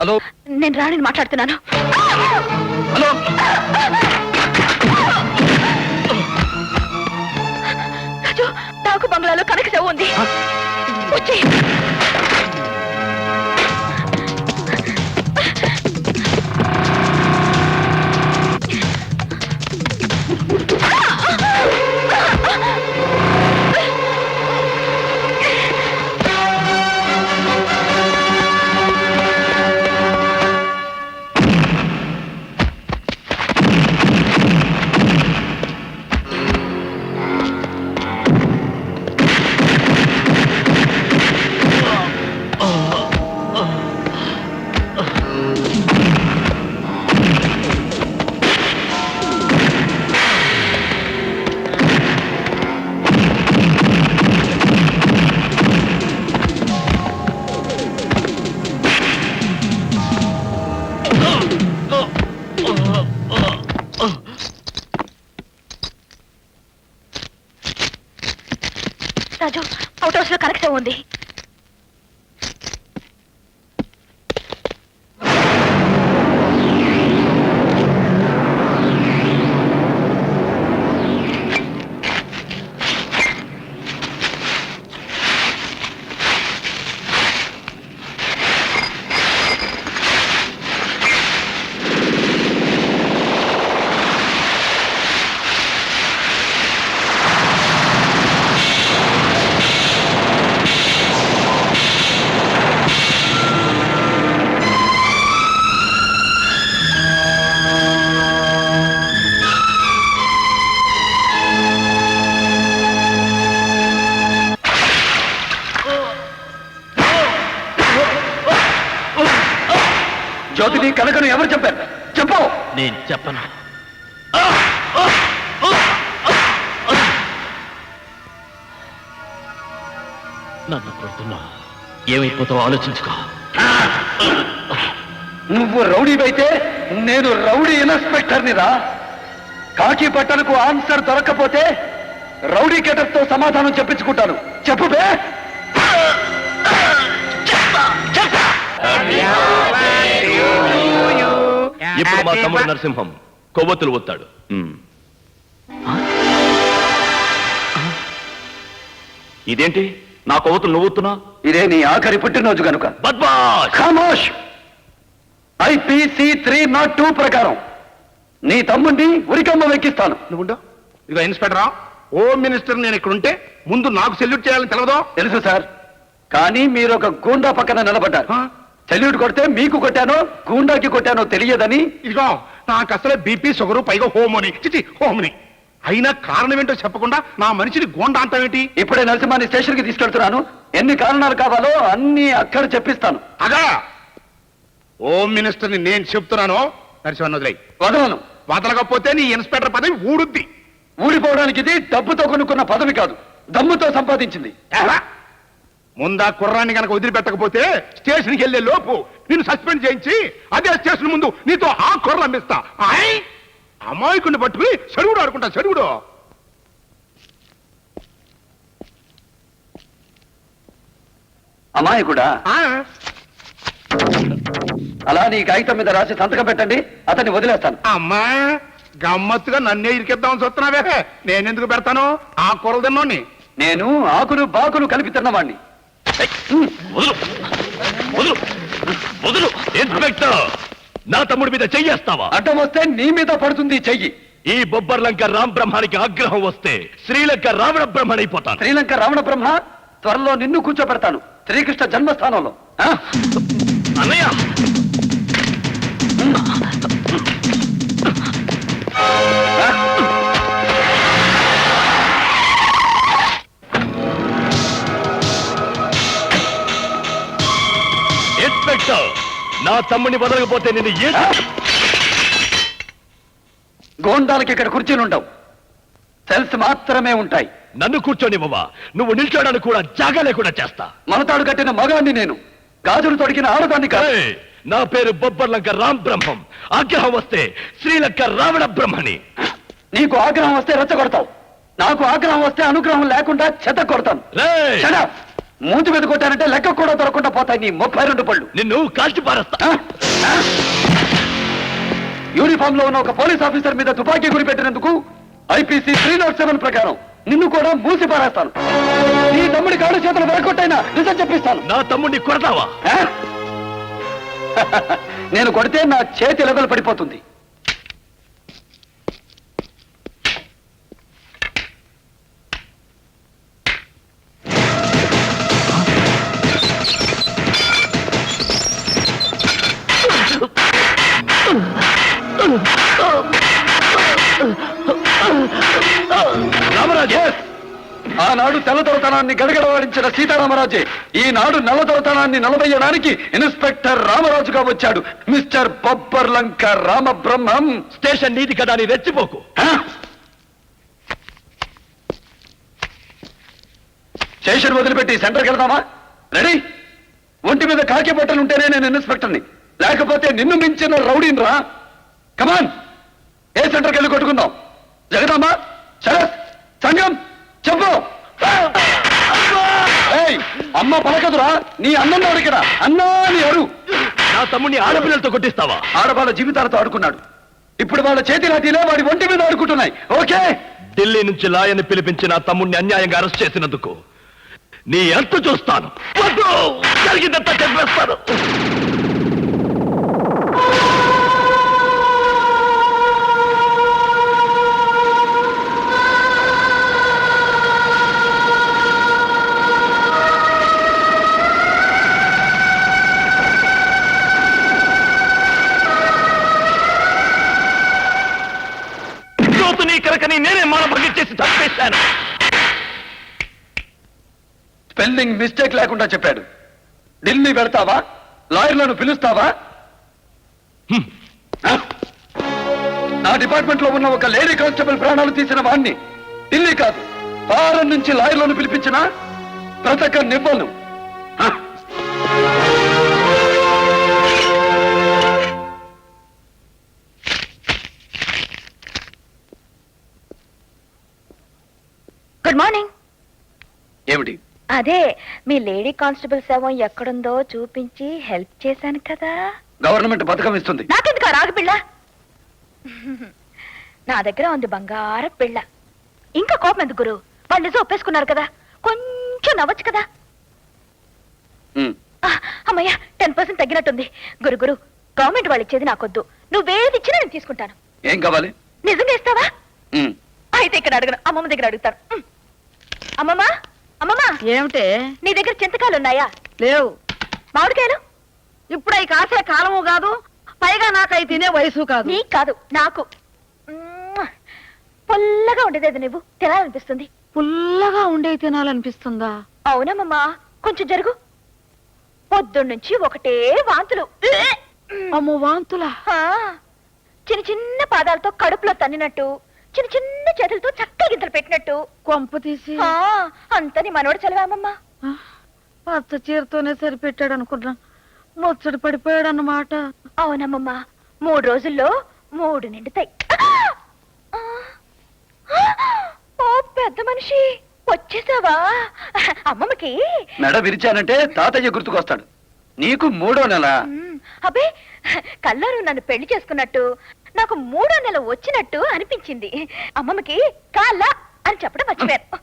Hello? నేను రాణిని మాట్లాడుతున్నాను. హలో? రాజు డాకు బంగ్లాలో కనక ఉంది. వచ్చి ఉంది జ్యోతిని కనకను ఎవరు చెప్పారు? చెప్పు. నేను చెప్పను? నన్ను కొడుతున్నా. ఏమైపోతావో ఆలోచించుకో. నువ్వు రౌడీవైతే నేను రౌడీ ఇన్స్పెక్టర్ని రా. కాకి బట్టలకు ఆన్సర్ దొరక్కపోతే రౌడీ తో సమాధానం చెప్పించుకుంటాను. చెప్పు బే. ఇప్పుడు మా తమ్ముడు నరసింహం కొవ్వొత్తులు ఒత్తాడు ఇదేంటి? నా కొవ్వొత్తులు నువ్వుతున్నా ఇదే నీ ఆఖరి పుట్టినరోజు కనుక బద్మాష్! ఖామోష్! ఐపీసీ త్రీ నాట్ టూ ప్రకారం నీ తమ్ముడిని ఉరికమ్మ వెక్కిస్తాను. నువ్వుండో. ఇదిగో ఇన్స్పెక్టరా హోమ్ మినిస్టర్ నేను ఇక్కడ ఉంటే ముందు నాకు సెల్యూట్ చేయాలని తెలవదో? తెలుసు సార్. కానీ మీరు ఒక గూండా పక్కన నిలబడ్డారు? సెల్యూట్ కొడితే మీకు కొట్టానో గూండాకి కొట్టానో తెలియదని? ఇదిగో నాకు అసలే బీపీ షుగరు పైగా హోమ్ అని చిచి హోమ్ని. అయినా కారణం ఏంటో చెప్పకుండా నా మనిషిని గోండా అంటావేంటి? ఇప్పుడే నరసింహాన్ని స్టేషన్కి తీసుకెళ్తున్నాను. ఎన్ని కారణాలు కావాలో అన్ని అక్కడ చెప్పిస్తాను. అగా హోమ్ మినిస్టర్ని నేను చెప్తున్నాను. నరసింహన్ వదిలే వదలను. వదలకపోతే నీ ఇన్స్పెక్టర్ పదవి ఊడుద్ది. ఊడిపోవడానికి ఇది డబ్బుతో కొనుక్కున్న పదవి కాదు. దమ్ముతో సంపాదించింది? ముందా కుర్రాన్ని కనుక వదిలిపెట్టకపోతే స్టేషన్కి వెళ్ళే లోపు నిన్ను సస్పెండ్ చేయించి అదే స్టేషన్ ముందు నీతో ఆ కుర్ర అమ్మిస్తా. ఆయ్ అమాయకుడిని పట్టుకుని చెడుగుడు ఆడుకుంటా చెడుగుడు. అమాయకుడా? ఆ, అలా నీ కాగితం మీద రాసి సంతకం పెట్టండి అతన్ని వదిలేస్తాను. అమ్మా గమ్మత్తుగా నన్నే ఇరికిద్దామని చూస్తున్నావే. నేనెందుకు పెడతాను? ఆ కూరలు తిన్నోని నేను ఆకులు బాకులు కలిపి తిన్నవాణ్ణి. వదులు. వదులు. వదులు. ఇన్స్పెక్టర్ నా తమ్ముడి మీద చెయ్యేస్తావా అడ్డం వస్తే నీ మీద పడుతుంది చెయ్యి. ఈ బొబ్బర్లంక రామ్ బ్రహ్మానికి ఆగ్రహం వస్తే శ్రీలంక రావణ బ్రహ్మణైపోతాను శ్రీలంక రావణ బ్రహ్మ త్వరలో నిన్ను కూర్చోబెడతాను. శ్రీకృష్ణ జన్మస్థానంలో? అన్నయ్య నా తమ్ముడిని వదలకపోతే నిన్ను ఏ? గోండాలకి ఇక్కడ కుర్చీలు ఉండవు. సెల్స్ మాత్రమే ఉంటాయి. నన్ను కూర్చోనివ్వవా? నువ్వు నిల్చోడానికి కూడా జాగా లేకుండా చేస్తా. మనతాడు కట్టిన మగాన్ని నేను. గాజులు తొడిగిన ఆడదాన్ని కాదు. ఏయ్, నా పేరు బొబ్బర్లంక రామ్ బ్రహ్మం. ఆగ్రహం వస్తే శ్రీలంక రావణ బ్రహ్మని. నీకు ఆగ్రహం వస్తే రెచ్చగొడతావు. నాకు ఆగ్రహం వస్తే అనుగ్రహం లేకుండా చెత్త కొడతాను రేయ్, Shut up! మూతి మీద కొట్టానంటే లెక్క కూడా దొరకకుండా పోతాయి నీ ముప్పై రెండు పళ్ళు. నిన్ను కాల్చి పారేస్తా? యూనిఫామ్లో ఉన్న ఒక పోలీస్ ఆఫీసర్ మీద తుపాకీ గురి పెట్టినందుకు ఐపీసీ త్రీ నాట్ సెవెన్ ప్రకారం నిన్ను కూడా మూసి పారేస్తాను. నీ తమ్ముడి కాడు చేతులు వెరకొట్టైనా నిజం చెప్పిస్తాను. నా తమ్ముడిని కొడతావా? నేను కొడితే నా చేతి లెవెల్ పడిపోతుంది. తెల్లదొరతనాన్ని గడగడవాడించిన సీతారామరాజే ఈనాడు నల్లదొరతనాన్ని నలబయ్యడానికి ఇన్స్పెక్టర్ రామరాజుగా వచ్చాడు. మిస్టర్ బొబ్బర్ లంక రామబ్రహ్మం. స్టేషన్ నీది కదా అని రెచ్చిపోకు? స్టేషన్ వదిలిపెట్టి సెంటర్కి వెళ్దామా? రెడీ? ఒంటి మీద కాకి బట్టలు ఉంటేనే నేను ఇన్స్పెక్టర్ని. లేకపోతే నిన్ను మించిన రౌడీని రా కమాన్ ఏ సెంటర్కి వెళ్ళి కొట్టుకుందాం. జగదాంబ శరత్ సంగం చెప్పు. అమ్మ పలకదురా నీ అన్నం ఇక్కడ అన్నా అని అరు నా తమ్ముడిని ఆడపిల్లలతో కొట్టిస్తావా? ఆడవాళ్ళ జీవితాలతో ఆడుకున్నాడు. ఇప్పుడు వాళ్ళ చేతి లాఠీలే వాడి ఒంటి మీద ఆడుకుంటున్నాయి. ఓకే? ఢిల్లీ నుంచి లాయన్ని పిలిపించి నా తమ్ముడిని అన్యాయంగా అరెస్ట్ చేసినందుకు నీ ఎంత చూస్తాను! జరిగిందంతా చెప్పేస్తాను చేసి చంపేశాను స్పెల్లింగ్ మిస్టేక్ లేకుండా చెప్పాడు. ఢిల్లీ వెళ్తావా? లాయర్లను పిలుస్తావా? నా డిపార్ట్మెంట్లో ఉన్న ఒక లేడీ కానిస్టేబుల్ ప్రాణాలు తీసిన వాణ్ణి ఢిల్లీ కాదు ఫారెన్ నుంచి లాయర్లను పిలిపించిన బ్రతక గుడ్ మార్నింగ్ ఏమిటి? అదే మీ లేడీ కానిస్టేబుల్ శవం ఎక్కడుందో చూపించి హెల్ప్ చేశాను కదా. గవర్నమెంట్ పథకం ఇస్తుంది. నాకెందుకు రాగి పిల్ల? నా దగ్గర ఉంది బంగారం పిల్ల. ఇంకా కోపం ఎందుకు గురు? వాళ్ళు నిజం ఒప్పేసుకున్నారు కదా. కొంచెం నవ్వచ్చు కదా. అమ్మయ్య టెన్ పర్సెంట్ తగ్గినట్టుంది. గురు గురు గవర్నమెంట్ వాళ్ళు ఇచ్చేది నాకొద్దు. నువ్వేది ఇచ్చినా నేను తీసుకుంటాను. ఏం కావాలి? నిజంగా ఇస్తావా. అయితే ఇక్కడ అడగను. అమ్మమ్మ దగ్గర అడుగుతాను. అమ్మమ్మ అమ్మమ్మ. ఏమిటే? నీ దగ్గర చింతకాయలు ఉన్నాయా లేవు. మామిడికాయలు? ఇప్పుడు అవి కాసే కాలము కాదు పైగా నాకు అవి తినే వయసు కాదు. నీకు కాదు నాకు. మ్మ్. పుల్లగా ఉండేది నువ్వు తినాలనిపిస్తుంది. పుల్లగా ఉండే తినాలనిపిస్తుందా? అవునమ్మమ్మా కొంచెం జరుగు. పొద్దున్నుంచి ఒకటే వాంతులు. అమ్మో వాంతులా? చిన్న చిన్న పాదాలతో కడుపులో తన్నినట్టు చిన్న చిన్న చేతులతో చక్క గింతలు పెట్టినట్టు. కొంప తీసి. ఆ, అంతా నీ మనోడు చదివామమ్మా. ఆ, పచ్చ చీరతోనే సరిపెట్టాడు అనుకున్నా ముచ్చడి పడిపోయాడు అన్నమాట అవునమ్మమ్మా మూడు రోజుల్లో మూడు నిండుతాయి. ఆ, ఓ పెద్ద మనిషి వచ్చేసావా? అమ్మమ్మకి. మెడ విరిచానంటే తాతయ్య గుర్తుకొస్తాడు. నీకు మూడో నెల. మ్మ్. అబ్బే కల్లారు నన్ను పెళ్ళి చేసుకున్నట్టు. నాకు మూడో నెల వచ్చినట్టు అనిపించింది. అమ్మమ్మకి కాళ్ళ అని చెప్పడం మర్చిపోయాను.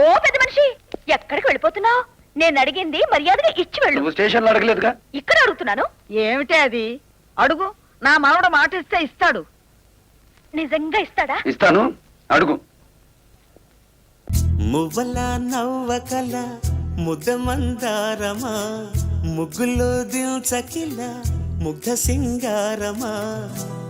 ఓ పెద్ద మనిషి ఎక్కడికి వెళ్ళిపోతున్నావు? నేను అడిగింది మర్యాదగా ఇచ్చి వెళ్ళు. నువ్వు అడగలేదుగా? ఇక్కడ అడుగుతున్నాను. ఏమిటే అది? అడుగు. నా మనవడు మాట ఇస్తే ఇస్తాడు. నిజంగా ఇస్తాడా? ఇస్తాను. అడుగు. మువ్వల నవ్వకల ముద్ద మందారమా ముగ్గులో దిల్చకిల ముగ్ధ సింగారమా?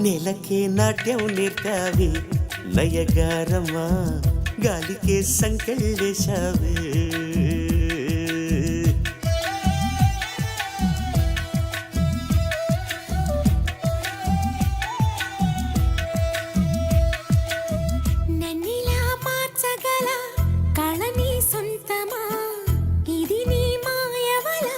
నెలకే నాట్యం నేర్తావి నయగారమా గాలికే సంకెళ్ళేశావే.